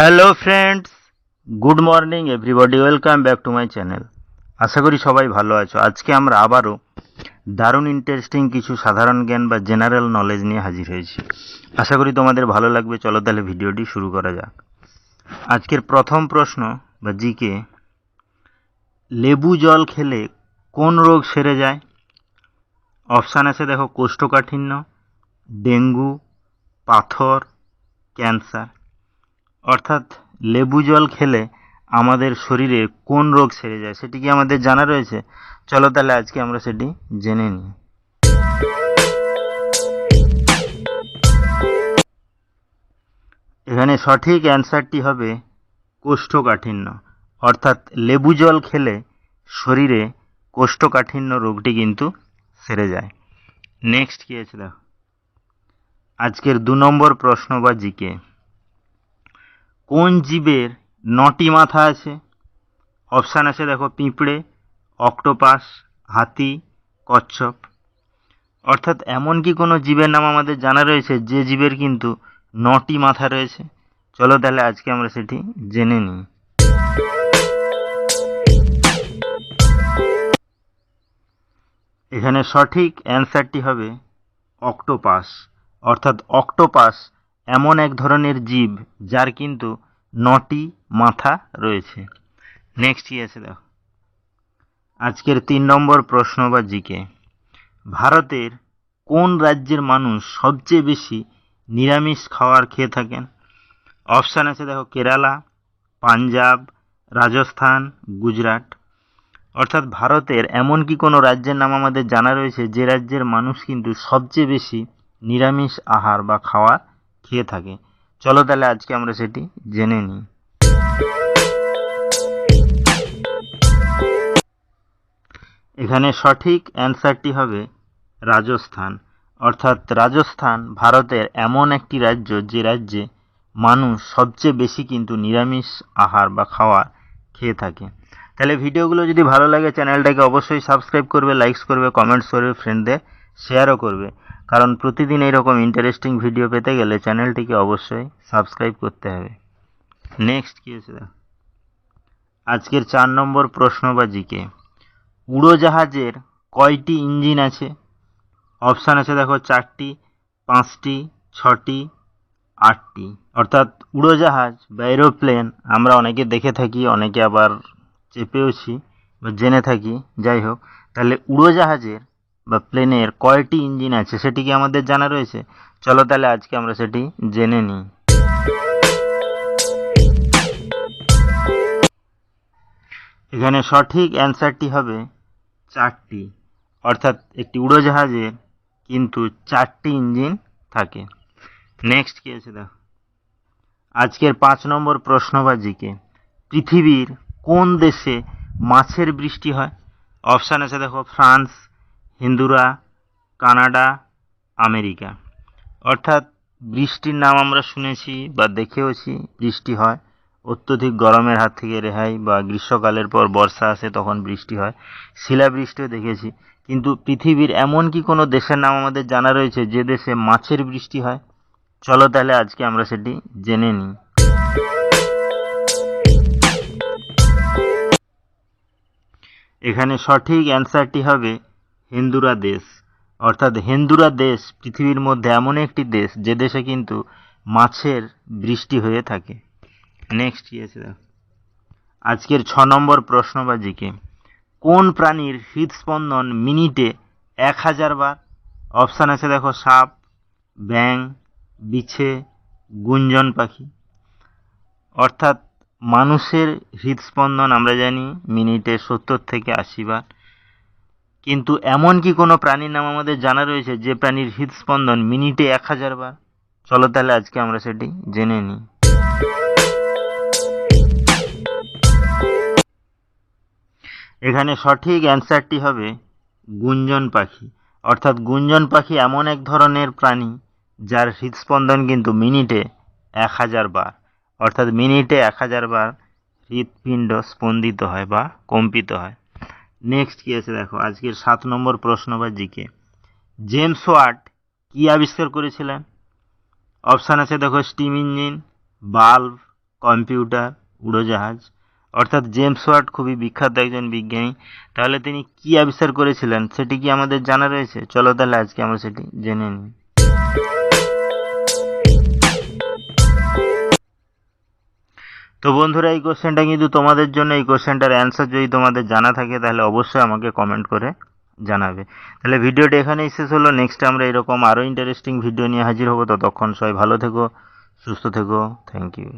Hello friends good morning everybody welcome back to my channel আশা করি সবাই ভালো আছো। আজকে আমরা আবারও দারুণ ইন্টারেস্টিং কিছু সাধারণ জ্ঞান বা জেনারেল নলেজ নিয়ে হাজির হয়েছি। আশা করি তোমাদের ভালো লাগবে। চলো তাহলে ভিডিওটি শুরু করা যাক। আজকের প্রথম প্রশ্ন বা জিকে, লেবু জল খেলে কোন রোগ সেরে যায়? অপশান আছে দেখো, কোষ্ঠকাঠিন্য, ডেঙ্গু, পাথর ক্যান্সার অর্থাৎ লেবু জল খেলে আমাদের শরীরে কোন রোগ সেরে যায় সেটি কি আমাদের জানা রয়েছে? চলো তাহলে আজকে আমরা সেটি জেনে নিই। এখানে সঠিক অ্যান্সারটি হবে কোষ্ঠকাঠিন্য। অর্থাৎ লেবু জল খেলে শরীরে কোষ্ঠকাঠিন্য রোগটি কিন্তু সেরে যায়। নেক্সট কী আছে দেখো। আজকের দু নম্বর প্রশ্ন বা জিকে। কোন জীবের নটি মাথা আছে? অপশান আছে দেখো পিঁপড়ে অক্টোপাস হাতি, কচ্ছপ। অর্থাৎ এমন কি কোনো জীবের নাম আমাদের জানা রয়েছে? যে জীবের কিন্তু নটি মাথা রয়েছে। চলো তাহলে আজকে আমরা সেটি জেনে নিই। এখানে সঠিক অ্যান্সারটি হবে অক্টোপাস অর্থাৎ অক্টোপাস এমন এক ধরনের জীব যার কিন্তু নটি মাথা রয়েছে। নেক্সট কি আছে দেখো। আজকের তিন নম্বর প্রশ্ন বা জিকে। ভারতের কোন রাজ্যের মানুষ সবচেয়ে বেশি নিরামিষ খাবার খেয়ে থাকেন? অপশান আছে দেখো কেরালা, পাঞ্জাব, রাজস্থান, গুজরাট। অর্থাৎ ভারতের এমন কি কোনো রাজ্যের নাম আমাদের জানা রয়েছে যে রাজ্যের মানুষ কিন্তু সবচেয়ে বেশি নিরামিষ আহার বা খাওয়ার খেয়ে থাকে। চলো তাহলে আজকে আমরা সেটি জেনে নিই। এখানে সঠিক অ্যান্সারটি হবে রাজস্থান। অর্থাৎ রাজস্থান ভারতের এমন একটি রাজ্য যে রাজ্যে মানুষ সবচেয়ে বেশি কিন্তু নিরামিষ আহার বা খাওয়া খেয়ে থাকে। তাহলে ভিডিওগুলো যদি ভালো লাগে, চ্যানেলটাকে অবশ্যই সাবস্ক্রাইব করবে লাইকস করবে কমেন্টস করবে ফ্রেন্ডদের শেয়ারও করবে। কারণ প্রতিদিন এইরকম ইন্টারেস্টিং ভিডিও পেতে গেলে চ্যানেলটিকে অবশ্যই সাবস্ক্রাইব করতে হবে। নেক্সট কী দেখো আজকের চার নম্বর প্রশ্ন বা জিকে। উড়োজাহাজের কয়টি ইঞ্জিন আছে? অপশান আছে দেখো চারটি, পাঁচটি, ছটি, আটটি। অর্থাৎ উড়োজাহাজ বা এরোপ্লেন আমরা অনেকে দেখে থাকি, অনেকে আবার চেপেওছি বা জেনে থাকি। যাই হোক, তাহলে উড়োজাহাজের বা প্লেনের কয়টি ইঞ্জিন আছে সেটি কি আমাদের জানা রয়েছে? চলো তাহলে আজকে আমরা সেটি জেনে নিই। এখানে সঠিক অ্যান্সারটি হবে চারটি, অর্থাৎ একটি উড়োজাহাজে কিন্তু চারটি ইঞ্জিন থাকে। নেক্সট কী আছে দেখো? আজকের পাঁচ নম্বর প্রশ্নবাজিকে, পৃথিবীর কোন দেশে মাছের বৃষ্টি হয়? অপশান আছে দেখো, ফ্রান্স হিন্দুরা, কানাডা, আমেরিকা। অর্থাৎ বৃষ্টির নাম আমরা শুনেছি বা দেখেওছি, বৃষ্টি হয়। অত্যধিক গরমের হাত থেকে রেহাই বা গ্রীষ্মকালের পর বর্ষা আসে, তখন বৃষ্টি হয়। শিলাবৃষ্টিও দেখেছি। কিন্তু পৃথিবীর এমন কি কোনো দেশের নাম আমাদের জানা রয়েছে যে দেশে মাছের বৃষ্টি হয়? চলো তাহলে আজকে আমরা সেটি জেনে নিই। এখানে সঠিক অ্যান্সারটি হবে হিন্দুরা দেশ, অর্থাৎ হিন্দুরা দেশ পৃথিবীর মধ্যে এমন একটি দেশ যে দেশে কিন্তু মাছের বৃষ্টি হয়ে থাকে। নেক্সট কি আছে আজকের ছ নম্বর প্রশ্নবাজিকে কোন প্রাণীর হৃদস্পন্দন মিনিটে এক হাজার বার? অপশান আছে দেখো সাপ ব্যাং বিছে, গুঞ্জন পাখি। অর্থাৎ মানুষের হৃদস্পন্দন আমরা জানি মিনিটে সত্তর থেকে আশি বার। কিন্তু এমন কি কোনো প্রাণীর নাম আমাদের জানা রয়েছে যে প্রাণীর হৃদস্পন্দন মিনিটে এক হাজার বার? চলো তাহলে আজকে আমরা সেটি জেনে নিই। এখানে সঠিক অ্যান্সারটি হবে গুঞ্জন পাখি। অর্থাৎ গুঞ্জন পাখি এমন এক ধরনের প্রাণী যার হৃদস্পন্দন কিন্তু মিনিটে এক হাজার বার। অর্থাৎ মিনিটে এক হাজার বার হৃৎপিণ্ড স্পন্দিত হয় বা কম্পিত হয়। নেক্সট কী আছে দেখো, আজকের সাত নম্বর প্রশ্ন বা জিকে। জেমস ওয়াট কী আবিষ্কার করেছিলেন? অপশান আছে দেখো স্টিম ইঞ্জিন বাল্ব কম্পিউটার উড়োজাহাজ। অর্থাৎ জেমস ওয়াট খুবই বিখ্যাত একজন বিজ্ঞানী। তাহলে তিনি কি আবিষ্কার করেছিলেন, সেটি কি আমাদের জানা রয়েছে? চলো তাহলে আজকে আমরা সেটি জেনে নিই। তো বন্ধুরা, এই কোশ্চেনটা কিন্তু তোমাদের জন্য, এই কোশ্চেনটার অ্যান্সার যদি তোমাদের জানা থাকে, তাহলে অবশ্যই আমাকে কমেন্ট করে জানাবে। তাহলে ভিডিওটি এখানেই শেষ হলো। নেক্সট আমরা এরকম আরও ইন্টারেস্টিং ভিডিও নিয়ে হাজির হব। ততক্ষণ সবাই ভালো থেকো, সুস্থ থেকো। Thank you